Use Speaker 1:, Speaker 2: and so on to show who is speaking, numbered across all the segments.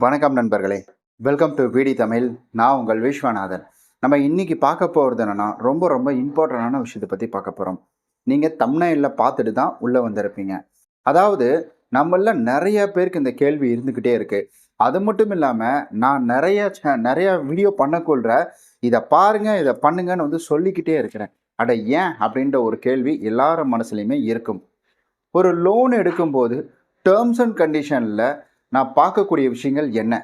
Speaker 1: வணக்கம் நண்பர்களே. Welcome to விடி தமிழ் நான் உங்கள் விஸ்வநாதன். நம்ம இன்னைக்கு பார்க்க போகிறது என்னென்னா ரொம்ப ரொம்ப இம்பார்ட்டண்டான விஷயத்தை பற்றி பார்க்க போகிறோம் நீங்கள் தம்னையில் பார்த்துட்டு தான் உள்ளே வந்திருப்பீங்க. அதாவது நம்மள நிறைய பேருக்கு இந்த கேள்வி இருந்துக்கிட்டே இருக்குது அது மட்டும் இல்லாமல் நான் நிறைய நிறைய வீடியோ பண்ணக்கொள்கிற இதை பாருங்க இதை பண்ணுங்கன்னு வந்து சொல்லிக்கிட்டே இருக்கிறேன். அட ஏன்? அப்படின்ற ஒரு கேள்வி எல்லார மனசுலையுமே இருக்கும். ஒரு லோன் எடுக்கும்போது டேர்ம்ஸ் அண்ட் கண்டிஷனில் நான் பார்க்கக்கூடிய விஷயங்கள் என்ன?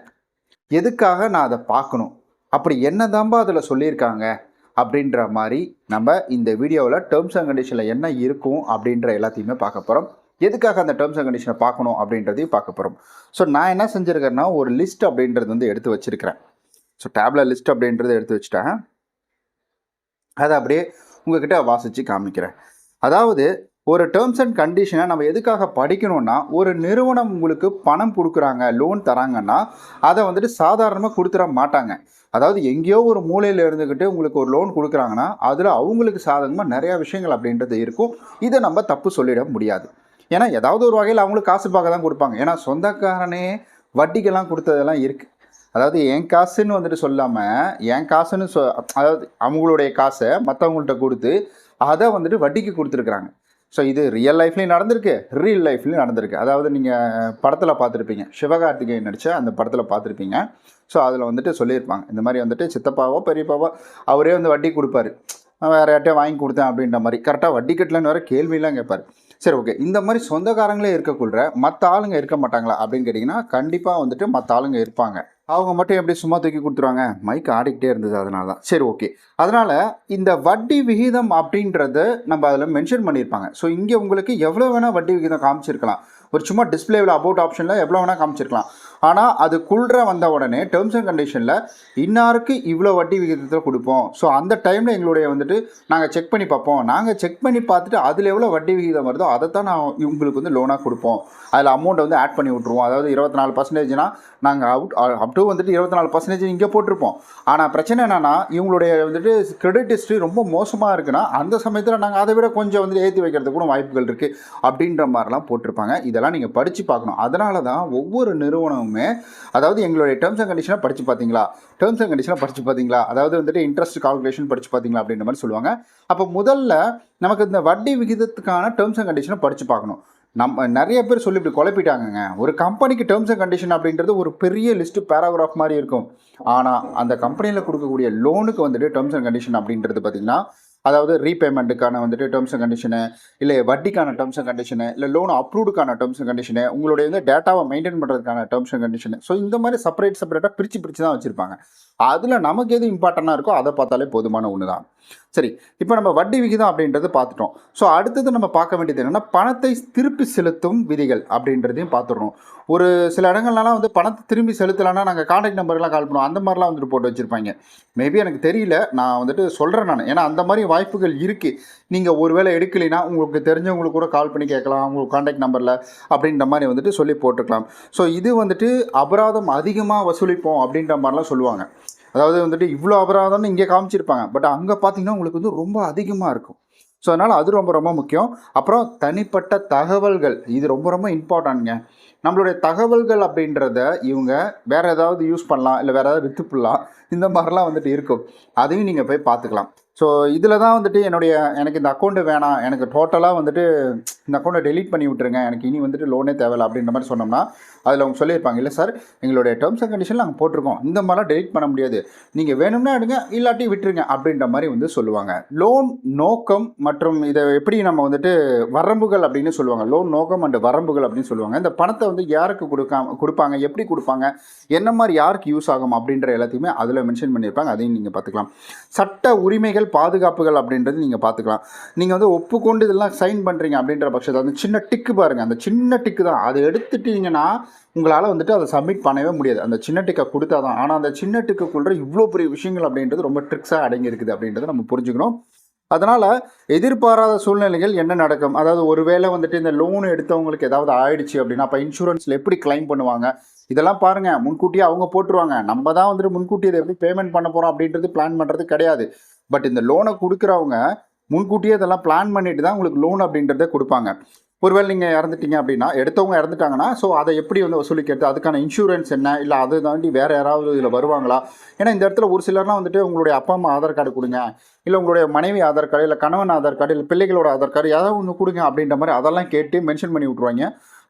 Speaker 1: எதுக்காக நான் அதை பார்க்கணும்? அப்படி என்னதான்பா அதில் சொல்லியிருக்காங்க? அப்படின்ற மாதிரி நம்ம இந்த வீடியோவில் டேர்ம்ஸ் அண்ட் கண்டிஷனில் என்ன இருக்கும் அப்படின்ற எல்லாத்தையுமே பார்க்க போகிறோம் எதுக்காக அந்த டேர்ம்ஸ் அண்ட் கண்டிஷனை பார்க்கணும் அப்படின்றதையும் பார்க்க போகிறோம் ஸோ நான் என்ன செஞ்சுருக்கேன்னா ஒரு லிஸ்ட் அப்படின்றது வந்து எடுத்து வச்சுருக்கிறேன். ஸோ டேப்ல லிஸ்ட் அப்படின்றத எடுத்து வச்சுட்டேன். அதை அப்படியே உங்ககிட்ட வாசித்து காமிக்கிறேன். அதாவது ஒரு டேர்ம்ஸ் அண்ட் கண்டிஷனை நம்ம எதுக்காக படிக்கணும்னா ஒரு நிறுவனம் உங்களுக்கு பணம் கொடுக்குறாங்க லோன் தராங்கன்னா அதை வந்துட்டு சாதாரணமாக கொடுத்துட மாட்டாங்க. அதாவது எங்கேயோ ஒரு மூலையில் இருந்துக்கிட்டு உங்களுக்கு ஒரு லோன் கொடுக்குறாங்கன்னா அதில் அவங்களுக்கு சாதகமாக நிறையா விஷயங்கள் அப்படின்றது இருக்கும். இதை நம்ம தப்பு சொல்லிட முடியாது. ஏன்னா ஏதாவது ஒரு வகையில் அவங்களுக்கு காசு பார்க்க தான் கொடுப்பாங்க. ஏன்னா சொந்தக்காரனே வட்டிக்கெல்லாம் கொடுத்ததெல்லாம் இருக்குது அதாவது என் காசுன்னு வந்துட்டு சொல்லாமல் என் காசுன்னு சொ அதாவது அவங்களுடைய காசை மற்றவங்கள்ட்ட கொடுத்து அதை வந்துட்டு வட்டிக்கு கொடுத்துருக்குறாங்க. ஸோ இது ரியல் லைஃப்லேயும் நடந்திருக்கு ரியல் லைஃப்லேயும் நடந்திருக்கு. அதாவது நீங்கள் படத்தில் பார்த்துருப்பீங்க. சிவகார்த்திகேயன் நடித்த அந்த படத்தில் பார்த்துருப்பீங்க. ஸோ அதில் வந்துட்டு சொல்லியிருப்பாங்க. இந்த மாதிரி வந்துட்டு சித்தப்பாவோ பெரியப்பாவோ அவரே வந்து வட்டி கொடுப்பாரு. நான் வேறு யார்ட்டையும் வாங்கி கொடுத்தேன் அப்படின்ற மாதிரி. கரெக்டாக வட்டி கட்டலன்னு வேறு கேள்விலாம் கேட்பார். சரி ஓகே இந்த மாதிரி சொந்தக்காரங்களே இருக்கக்குள்ள மற்ற ஆளுங்க இருக்க மாட்டாங்களா அப்படின்னு கேட்டிங்கன்னா கண்டிப்பாக வந்துட்டு மற்ற ஆளுங்க இருப்பாங்க. அவங்க மட்டும் எப்படி சும்மா தூக்கி கொடுத்துருவாங்க? மைக் ஆடிக்கிட்டே இருந்தது அதனால தான் சரி ஓகே அதனால் இந்த வட்டி விகிதம் அப்படின்றத நம்ம அதில் மென்ஷன் பண்ணியிருப்பாங்க. ஸோ இங்கே உங்களுக்கு எவ்வளோ வேணால் வட்டி விகிதம் காமிச்சிருக்கலாம். ஒரு சும்மா டிஸ்பிளேவில் அபவுட் ஆப்ஷனில் எவ்வளோ வேணால் காமிச்சிருக்கலாம். ஆனால் அது குள்ற வந்த உடனே டேர்ம்ஸ் அண்ட் கண்டிஷனில் இன்னாருக்கு இவ்வளோ வட்டி விகிதத்தில் கொடுப்போம்? ஸோ அந்த டைமில் எங்களுடைய வந்துட்டு நாங்கள் செக் பண்ணி பார்ப்போம். நாங்கள் செக் பண்ணி பார்த்துட்டு அதில் எவ்வளோ வட்டி விகிதம் வருதோ அதை தான் நான் இவங்களுக்கு வந்து லோனாக கொடுப்போம். அதில் அமௌண்ட்டை வந்து ஆட் பண்ணி விட்ருவோம் அதாவது இருபத்தி நாலு பர்சன்டேஜ்னா நாங்கள் அவுட் அப் uh, டு வந்துட்டு இருபத்தி நாலு பர்சன்டேஜ் இங்கே போட்டிருப்போம். ஆனால் பிரச்சனை என்னென்னா இவங்களுடைய வந்துட்டு கிரெடிட் ஹிஸ்ட்ரி ரொம்ப மோசமாக இருக்குன்னா அந்த சமயத்தில் நாங்கள் அதை விட கொஞ்சம் வந்து ஏற்றி வைக்கிறதுக்கு கூட வாய்ப்புகள் இருக்குது அப்படின்ற மாதிரிலாம் போட்டிருப்பாங்க. இதெல்லாம் நீங்கள் படித்து பார்க்கணும். அதனால தான் ஒவ்வொரு நிறுவனமும் அதாவது எங்களுடைய டேர்ம்ஸ் அண்ட் கண்டிஷனாக படித்து பார்த்தீங்களா டேர்ம்ஸ் அண்ட் கண்டிஷனை படித்து பார்த்தீங்களா அதாவது வந்துட்டு இன்ட்ரெஸ்ட் கால்குலேஷன் படித்து பார்த்தீங்களா அப்படின்ற மாதிரி சொல்லுவாங்க. அப்போ முதல்ல நமக்கு இந்த வட்டி விகிதத்துக்கான டேர்ம்ஸ் அண்ட் கண்டிஷனை படித்து பார்க்கணும். நம்ம நிறைய பேர் சொல்லி இப்படி குழப்பிட்டாங்கங்க. ஒரு கம்பெனிக்கு டேர்ம்ஸ் அண்ட் கண்டிஷன் அப்படின்றது ஒரு பெரிய லிஸ்ட்டு பேராகிராஃப் மாதிரி இருக்கும். ஆனால் அந்த கம்பெனியில் கொடுக்கக்கூடிய லோனுக்கு வந்துட்டு டேர்ம்ஸ் அண்ட் கண்டிஷன் அப்படின்றது பார்த்திங்கன்னா அதாவது ரீபேமெண்ட்டுக்கான வந்துட்டு டேர்ம்ஸ் அண்ட் கண்டிஷனு இல்லை வட்டிக்கான டேர்ம்ஸ் அண்ட் கண்டிஷனு இல்லை லோன் அப்ரூவ்டுக்கான டேர்ம்ஸ் அண்ட் கண்டிஷனு உங்களுடைய வந்து டேட்டாவை மெயின்டைன் பண்ணுறதுக்கான டேர்ம்ஸ் அண்ட் கண்டிஷனு ஸோ இந்த மாதிரி செப்பரேட் செப்பரேட்டாக பிரித்து பிரித்து தான் வச்சுருப்பாங்க. அதில் நமக்கு எது இம்பார்ட்டண்ட்டாக இருக்கோ அதை பார்த்தாலே போதுமான ஒன்று தான் சரி இப்போ நம்ம வட்டி விகிதம் அப்படின்றது பார்த்துட்டோம். ஸோ அடுத்தது நம்ம பார்க்க வேண்டியது என்னென்னா பணத்தை திருப்பி செலுத்தும் விதிகள் அப்படின்றதையும் பார்த்துடணும். ஒரு சில இடங்கள்லாம் வந்து பணத்தை திரும்பி செலுத்தலைன்னா நாங்கள் கான்டாக்ட் நம்பர்லாம் கால் பண்ணுவோம். அந்த மாதிரிலாம் வந்துட்டு போட்டு வச்சுருப்பாங்க. மேபி எனக்கு தெரியல. நான் வந்துட்டு சொல்கிறேன் நான். ஏன்னா அந்த மாதிரி வாய்ப்புகள் இருக்குது நீங்கள் ஒரு வேளை எடுக்கலைன்னா உங்களுக்கு தெரிஞ்சவங்களுக்கு கூட கால் பண்ணி கேட்கலாம். உங்களுக்கு கான்டாக்ட் நம்பரில் அப்படின்ற மாதிரி வந்துட்டு சொல்லி போட்டுக்கலாம். ஸோ இது வந்துட்டு அபராதம் அதிகமாக வசூலிப்போம் அப்படின்ற மாதிரிலாம் சொல்லுவாங்க. அதாவது வந்துட்டு இவ்வளோ அபராதம்னு இங்கே காமிச்சிருப்பாங்க. பட் அங்கே பார்த்தீங்கன்னா உங்களுக்கு வந்து ரொம்ப அதிகமாக இருக்கும். ஸோ அதனால் அது ரொம்ப ரொம்ப முக்கியம். அப்புறம் தனிப்பட்ட தகவல்கள். இது ரொம்ப ரொம்ப இம்பார்ட்டன்ட்ங்க நம்மளுடைய தகவல்கள் அப்படின்றத இவங்க வேறு ஏதாவது யூஸ் பண்ணலாம் இல்லை வேறு ஏதாவது விற்று இந்த மாதிரிலாம் வந்துட்டு இருக்கும். அதையும் நீங்கள் போய் பார்த்துக்கலாம். ஸோ இதில் தான் வந்துட்டு என்னுடைய எனக்கு இந்த அக்கௌண்ட்டு வேணாம். எனக்கு டோட்டலாக வந்துட்டு இந்த அக்கௌண்ட்டை டெலீட் பண்ணி விட்டுருங்க. எனக்கு இனி வந்துட்டு லோனே தேவையில்லை அப்படின்ற மாதிரி சொன்னோம்னா அதில் அவங்க சொல்லியிருப்பாங்க இல்லை சார் எங்களுடைய டேர்ம்ஸ் அண்ட் கண்டிஷன் நாங்கள் போட்டிருக்கோம். இந்த மாதிரிலாம் டெலிட் பண்ண முடியாது. நீங்கள் வேணும்னா எடுங்க இல்லாட்டி விட்டுருங்க அப்படின்ற மாதிரி வந்து சொல்லுவாங்க. லோன் நோக்கம் மற்றும் இதை எப்படி நம்ம வந்துட்டு வரம்புகள் அப்படின்னு சொல்லுவாங்க. லோன் நோக்கம் அண்ட் வரம்புகள் அப்படின்னு சொல்லுவாங்க. இந்த பணத்தை வந்து யாருக்கு கொடுக்காம கொடுப்பாங்க? எப்படி கொடுப்பாங்க? என்ன மாதிரி யாருக்கு யூஸ் ஆகும் அப்படின்ற எல்லாத்தையுமே அதில் மென்ஷன் பண்ணியிருப்பாங்க. அதையும் நீங்கள் பார்த்துக்கலாம். சட்ட உரிமைகள் பாதுகாப்புகள் அப்படின்றது நீங்கள் பார்த்துக்கலாம். நீங்கள் வந்து ஒப்புக்கொண்டு இதெல்லாம் சைன் பண்ணுறீங்க அப்படின்ற பட்சத்தில் அந்த சின்ன டிக்கு பாருங்கள் அந்த சின்ன டிக்கு தான். அதை எடுத்துட்டீங்கன்னா உங்களால் வந்துட்டு அதை சப்மிட் பண்ணவே முடியாது. அந்த சின்ன டிக்கை கொடுத்தா தான். ஆனால் அந்த சின்ன டிக்குக்குள்ள இவ்வளோ பெரிய விஷயங்கள் அப்படின்றது ரொம்ப ட்ரிக்ஸாக அடங்கியிருக்குது அப்படின்றத நம்ம புரிஞ்சுக்கணும். அதனால் எதிர்பாராத சூழ்நிலைகள் என்ன நடக்கும்? அதாவது ஒருவேளை வந்துட்டு இந்த லோன் எடுத்தவங்களுக்கு ஏதாவது ஆயிடுச்சு அப்படின்னா அப்போ இன்சூரன்ஸில் எப்படி கிளைம் பண்ணுவாங்க? இதெல்லாம் பாருங்கள் முன்கூட்டியே அவங்க போட்டுருவாங்க. நம்ம தான் வந்துட்டு முன்கூட்டி இதை எப்படி பேமெண்ட் பண்ண போகிறோம் அப்படின்றது பிளான் பண்ணுறது கிடையாது. பட் இந்த லோனை கொடுக்குறவங்க முன்கூட்டியே இதெல்லாம் பிளான் பண்ணிட்டு தான் உங்களுக்கு லோன் அப்படின்றத கொடுப்பாங்க. ஒருவேளை நீங்கள் இறந்துட்டீங்க அப்படின்னா எடுத்தவங்க இறந்துட்டாங்கன்னா ஸோ அதை எப்படி வந்து வசூலிக்கிறது? அதுக்கான இன்சூரன்ஸ் என்ன? இல்லை அதை தாண்டி வேறு யாராவது இதில் வருவாங்களா? ஏன்னா இந்த இடத்துல ஒரு சிலர்லாம் வந்துட்டு உங்களுடைய அப்பா அம்மா ஆதார் கார்டு கொடுங்க. இல்லை உங்களுடைய மனைவி ஆதார் கார்டு இல்லை கணவன் ஆதார் கார்டு இல்லை பிள்ளைகளோட ஆதார் கார்டு ஏதாவது ஒன்று கொடுங்க அப்படின்ற மாதிரி அதெல்லாம் கேட்டு மென்ஷன் பண்ணி விட்ருவாங்க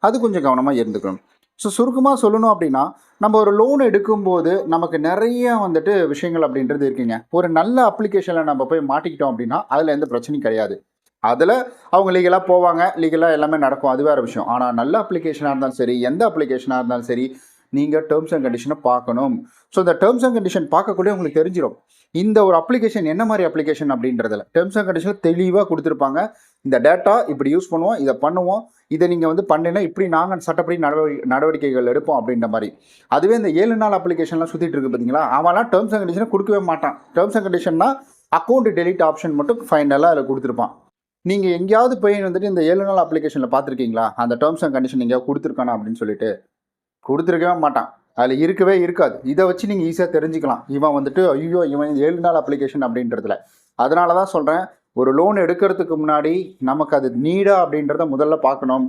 Speaker 1: அது கொஞ்சம் கவனமாக இருந்துக்கணும். ஸோ சுருக்கமாக சொல்லணும் அப்படின்னா நம்ம ஒரு லோன் எடுக்கும்போது நமக்கு நிறைய வந்துட்டு விஷயங்கள் அப்படின்றது இருக்குங்க. ஒரு நல்ல அப்ளிகேஷனில் நம்ம போய் மாட்டிக்கிட்டோம் அப்படின்னா அதில் எந்த பிரச்சனையும் கிடையாது. அதில் அவங்க லீகலாக போவாங்க லீகலாக எல்லாமே நடக்கும். அது வேறு விஷயம். ஆனால் நல்ல அப்ளிகேஷனாக இருந்தாலும் சரி எந்த அப்ளிகேஷனாக இருந்தாலும் சரி நீங்கள் டேர்ம்ஸ் அண்ட் கண்டிஷனை பார்க்கணும். ஸோ இந்த டேர்ம்ஸ் அண்ட் கண்டிஷன் பார்க்கக்கூடிய உங்களுக்கு தெரிஞ்சிடும் இந்த ஒரு அப்ளிகேஷன் என்ன மாதிரி அப்ளிகேஷன் அப்படின்றதுல டேர்ம்ஸ் அண்ட் கண்டிஷன் தெளிவாக கொடுத்துருப்பாங்க. இந்த டேட்டா இப்படி யூஸ் பண்ணுவோம் இதை பண்ணுவோம். இதை நீங்கள் வந்து பண்ணினா இப்படி நாங்கள் சட்டப்படி நடவடிக்கை நடவடிக்கைகள் எடுப்போம் அப்படின்ற மாதிரி. அதுவே இந்த ஏழு நாள் அப்ளிகேஷன்லாம் சுற்றிட்டு இருக்கு பார்த்தீங்களா அவன்லாம் டேர்ம்ஸ் அண்ட் கண்டிஷனை கொடுக்கவே மாட்டான். டேர்ம்ஸ் அண்ட் கண்டிஷன்னா அக்கௌண்ட் டெலிட் ஆப்ஷன் மட்டும் ஃபைனலாக அதில் கொடுத்துருப்பான். நீங்கள் எங்கேயாவது போய் வந்துட்டு இந்த ஏழு நாள் அப்ளிகேஷனில் பார்த்துருக்கீங்களா? அந்த டேர்ம்ஸ் அண்ட் கண்டிஷன் எங்கேயாவது கொடுத்துருக்கானா அப்படின்னு சொல்லிட்டு. கொடுத்துருக்கவே மாட்டான். அதில் இருக்கவே இருக்காது. இதை வச்சு நீங்கள் ஈஸியாக தெரிஞ்சுக்கலாம். இவன் வந்துட்டு ஐயோ இவன் ஏழு நாள் அப்ளிகேஷன் அப்படின்றதுல. அதனால தான் சொல்கிறேன் ஒரு லோன் எடுக்கிறதுக்கு முன்னாடி நமக்கு அது நீடா அப்படின்றத முதல்ல பார்க்கணும்.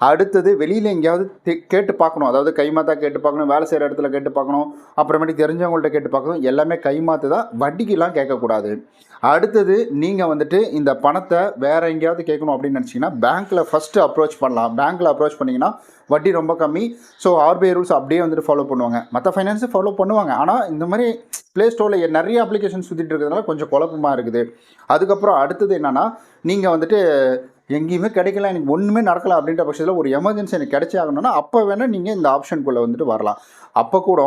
Speaker 1: அடுத்தது வெளியில் எங்கேயாவது கேட்டு பார்க்கணும். அதாவது கைமாத்தா கேட்டு பார்க்கணும் வேலை செய்கிற இடத்துல கேட்டு பார்க்கணும் அப்புறமேட்டு தெரிஞ்சவங்கள்ட்ட கேட்டு பார்க்கணும் எல்லாமே கைமாத்து தான் வட்டிக்கெலாம் கேட்கக்கூடாது. அடுத்தது நீங்கள் வந்துட்டு இந்த பணத்தை வேறு எங்கேயாவது கேட்கணும் அப்படின்னு நினச்சிங்கன்னா பேங்க்கில் ஃபஸ்ட்டு அப்ரோச் பண்ணலாம். பேங்க்கில் அப்ரோச் பண்ணிங்கன்னா வட்டி ரொம்ப கம்மி. ஸோ ஆர்பிஐ ரூல்ஸ் அப்படியே வந்துட்டு ஃபாலோ பண்ணுவாங்க. மற்ற ஃபைனான்ஸும் ஃபாலோ பண்ணுவாங்க. ஆனால் இந்த மாதிரி ப்ளே ஸ்டோரில் நிறைய அப்ளிகேஷன் சுற்றிட்டு இருக்கிறதுனால கொஞ்சம் குழப்பமாக இருக்குது. அதுக்கப்புறம் அடுத்தது என்னென்னா நீங்கள் வந்துட்டு எங்கேயுமே கிடைக்கல எனக்கு ஒன்றுமே நடக்கல அப்படின்ற பட்சத்தில் ஒரு எமர்ஜென்சி எனக்கு கிடைச்சி ஆகணும்னா அப்போ வேணால் நீங்கள் இந்த ஆப்ஷனுக்குள்ளே வந்துட்டு வரலாம். அப்போ கூட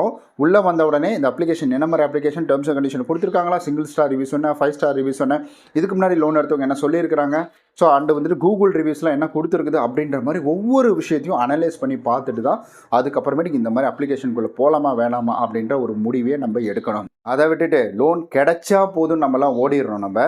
Speaker 1: உள்ளே வந்த உடனே இந்த அப்ளிகேஷன் என்ன மாதிரி அப்ளிகேஷன் டேர்ம்ஸ் அண்ட் கண்டிஷன் கொடுத்துருக்காங்களா? சிங்கிள் ஸ்டார் ரிவ்யூ சொன்னேன் ஃபைவ் ஸ்டார் ரிவ்யூ சொன்னேன் இதுக்கு முன்னாடி லோன் எடுத்தவங்க என்ன சொல்லியிருக்கிறாங்க? ஸோ அண்டு வந்துட்டு கூகுள் ரிவ்யூஸ்லாம் என்ன கொடுத்துருக்குது அப்படின்ற மாதிரி ஒவ்வொரு விஷயத்தையும் அனலைஸ் பண்ணி பார்த்துட்டு தான் அதுக்கப்புறமேட்டுக்கு இந்த மாதிரி அப்ளிகேஷனுக்குள்ளே போகலாமா வேணாமா அப்படின்ற ஒரு முடிவே நம்ம எடுக்கணும். அதை விட்டுட்டு லோன் கிடைச்சா போதும் நம்மலாம் ஓடிடுறோம் நம்ம.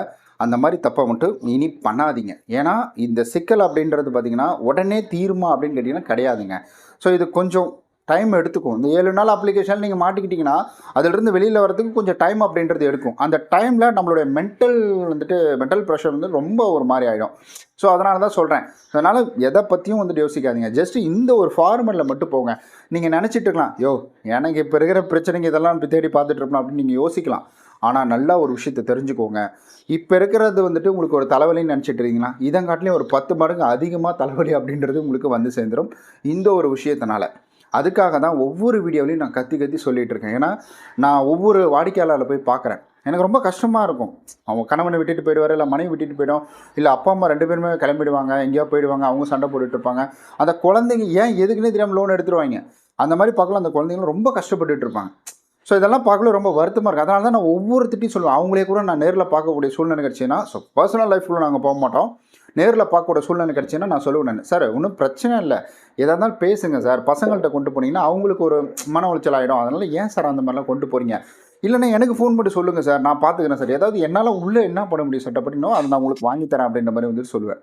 Speaker 1: அந்த மாதிரி தப்பை மட்டும் இனி பண்ணாதீங்க. ஏன்னா இந்த சிக்கல் அப்படின்றது பார்த்தீங்கன்னா உடனே தீருமா அப்படின்னு கேட்டிங்கன்னா கிடையாதுங்க. ஸோ இது கொஞ்சம் டைம் எடுத்துக்கும். இந்த ஏழு நாள் அப்ளிகேஷன் நீங்கள் மாட்டிக்கிட்டிங்கன்னா அதிலிருந்து வெளியில் வரதுக்கு கொஞ்சம் டைம் அப்படின்றது எடுக்கும். அந்த டைமில் நம்மளுடைய மென்டல் வந்துட்டு மென்டல் ப்ரெஷர் வந்து ரொம்ப ஒரு மாதிரி ஆகிடும் ஸோ அதனால தான் சொல்கிறேன் அதனால் எதை பற்றியும் வந்துட்டு யோசிக்காதீங்க. ஜஸ்ட் இந்த ஒரு ஃபார்மலில் மட்டும் போங்க. நீங்கள் நினச்சிட்டு இருக்கலாம். யோ எனக்கு இப்போ இருக்கிற பிரச்சனைங்க இதெல்லாம் தேடி பார்த்துட்டு இருப்போம் அப்படின்னு நீங்கள் யோசிக்கலாம். ஆனால் நல்லா ஒரு விஷயத்தை தெரிஞ்சுக்கோங்க. இப்போ இருக்கிறது வந்துட்டு உங்களுக்கு ஒரு தலைவலின்னு நினச்சிட்டு இருக்கீங்களா? இதங்காட்டிலையும் ஒரு பத்து மடங்கு அதிகமாக தலைவலி அப்படின்றது உங்களுக்கு வந்து சேர்ந்துடும் இந்த ஒரு விஷயத்தினால. அதுக்காக தான் ஒவ்வொரு வீடியோவிலையும் நான் கத்தி கத்தி சொல்லிகிட்டு இருக்கேன். ஏன்னா நான் ஒவ்வொரு வாடிக்கையாளரில் போய் பார்க்குறேன். எனக்கு ரொம்ப கஷ்டமாக இருக்கும். அவங்க கணவனை விட்டுட்டு போயிடுவார் இல்லை மனைவி விட்டுட்டு போயிடும் இல்லை அப்பா அம்மா ரெண்டு பேருமே கிளம்பிடுவாங்க எங்கேயோ போயிடுவாங்க அவங்க சண்டை போட்டுட்டு இருப்பாங்க அந்த குழந்தைங்க ஏன் எதுக்குன்னே தெரியாமல் லோன் எடுத்துருவாங்க? அந்த மாதிரி பார்க்கலாம் அந்த குழந்தைங்களும் ரொம்ப கஷ்டப்பட்டுட்டு இருப்பாங்க ஸோ இதெல்லாம் பார்க்கல ரொம்ப வருத்தமாக இருக்குது அதனால தான் நான் ஒவ்வொரு திட்டி சொல்லுவேன். அவங்களே கூட நான் நேரில் பார்க்கக்கூடிய சூழ்நிலை கிடச்சின்னா ஸோ பர்சனல் லைஃப்பில் நாங்கள் போக மாட்டோம். நேரில் பார்க்கக்கூடிய சூழ்நிலை கிடச்சின்னா நான் சொல்லுவேன் நான். சார் ஒன்றும் பிரச்சனை இல்லை. எதாக இருந்தாலும் பேசுங்க சார். பசங்கள்கிட்ட கொண்டு போனீங்கன்னா அவங்களுக்கு ஒரு மன உளைச்சல் ஆகிடும் அதனால் ஏன் சார் அந்த மாதிரிலாம் கொண்டு போகிறீங்க இல்லைன்னா எனக்கு ஃபோன் பண்ணி சொல்லுங்கள் சார். நான் பார்த்துக்கிறேன் சார். ஏதாவது என்னால் உள்ளே என்ன பண்ண முடியும் சட்டப்படினோ அதை நான் உங்களுக்கு வாங்கி தரேன் அப்படின்ற மாதிரி வந்து சொல்லுவேன்.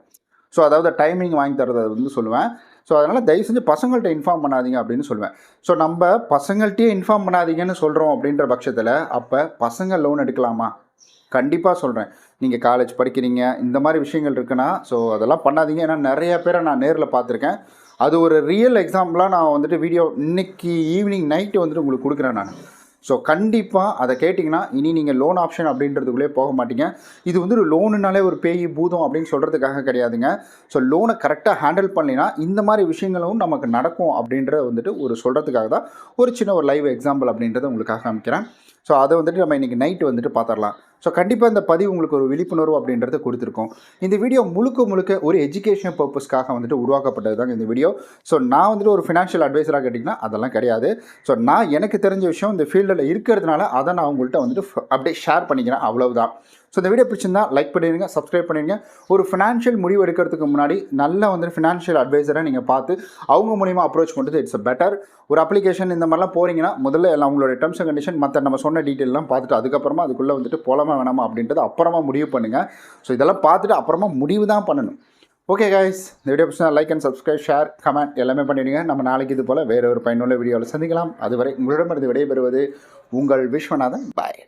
Speaker 1: ஸோ அதாவது டைமிங் வாங்கி தரதை வந்து சொல்லுவேன். ஸோ அதனால் தயவு செஞ்சு பசங்கள்கிட்ட இன்ஃபார்ம் பண்ணாதீங்க அப்படின்னு சொல்லுவேன் ஸோ நம்ம பசங்கள்கிட்டயே இன்ஃபார்ம் பண்ணாதீங்கன்னு சொல்கிறோம் அப்படின்ற பட்சத்தில் அப்போ பசங்க லோன் எடுக்கலாமா? கண்டிப்பாக சொல்கிறேன் நீங்கள் காலேஜ் படிக்கிறீங்க இந்த மாதிரி விஷயங்கள் இருக்குன்னா ஸோ அதெல்லாம் பண்ணாதீங்க. ஏன்னா நிறைய பேரை நான் நேரில் பார்த்துருக்கேன். அது ஒரு ரியல் எக்ஸாம்பிளாக நான் வந்துட்டு வீடியோ இன்னைக்கு ஈவினிங் நைட்டு வந்துட்டு உங்களுக்கு கொடுக்குறேன் நான். ஸோ கண்டிப்பாக அதை கேட்டிங்கன்னா இனி நீங்கள் லோன் ஆப்ஷன் அப்படின்றதுக்குள்ளே போக மாட்டீங்க. இது வந்து ஒரு லோனுனாலே ஒரு பேய் பூதம் அப்படின்னு சொல்கிறதுக்காக கிடையாதுங்க. ஸோ லோனை கரெக்டாக ஹேண்டில் பண்ணலைன்னா இந்த மாதிரி விஷயங்களும் நமக்கு நடக்கும் அப்படின்றத வந்துட்டு ஒரு சொல்கிறதுக்காக தான் ஒரு சின்ன ஒரு லைவ் எக்ஸாம்பிள் அப்படின்றத உங்களுக்காக காமிக்கிறேன். ஸோ அதை வந்துட்டு நம்ம இன்றைக்கி நைட்டு வந்துட்டு பார்த்துடலாம். ஸோ கண்டிப்பாக இந்த பதிவு உங்களுக்கு ஒரு விழிப்புணர்வு அப்படின்றத கொடுத்துருக்கோம். இந்த வீடியோ முழுக்க முழுக்க ஒரு எஜுகேஷன் பர்பஸ்க்காக வந்துட்டு உருவாக்கப்பட்டது தாங்க இந்த வீடியோ ஸோ நான் வந்துட்டு ஒரு ஃபினான்ஷியல் அட்வைஸராக கேட்டிங்கன்னா அதெல்லாம் கிடையாது. ஸோ நான் எனக்கு தெரிஞ்ச விஷயம் இந்த ஃபீல்டில் இருக்கிறதுனால அதை நான் உங்கள்கிட்ட வந்துட்டு அப்படியே ஷேர் பண்ணிக்கிறேன். அவ்வளவுதான். ஸோ இந்த வீடியோ பிடிச்சிருந்தா லைக் பண்ணிடுங்க சப்ஸ்கிரைப் பண்ணிடுங்க. ஒரு ஃபினான்ஷியல் முடிவு எடுக்கிறதுக்கு முன்னாடி நல்லா வந்து ஃபினான்ஷியல் அட்வைசரை நீங்கள் பார்த்து அவங்க மூலிமா அப்ரோச் பண்ணுறது இட்ஸ் பெட்டர் ஒரு அப்ளிகேஷன் இந்த மாதிரிலாம் போகிறீங்கன்னா முதல்ல எல்லாம் உங்களோட டெர்ம்ஸ் அண்ட் கண்டிஷன் மற்ற நம்ம சொன்ன டீட்டெயிலாம் பார்த்துட்டு அதுக்கப்புறமா அதுக்குள்ளே வந்துட்டு போலாமா வேணாமா அப்படின்றது அப்புறமா முடிவு பண்ணுங்கள் ஸோ இதெல்லாம் பார்த்துட்டு அப்புறமா முடிவு தான் பண்ணணும். ஓகே கைஸ் இந்த வீடியோ பிடிச்சா like and subscribe share comment எல்லாமே பண்ணிடுங்க. நம்ம நாளைக்கு இது போல் வேறு ஒரு பயனுள்ள வீடியோவில் சந்திக்கலாம். அதுவரை உங்களிடமிருந்து விடைபெறுவது உங்கள் விஸ்வநாதன். பாய்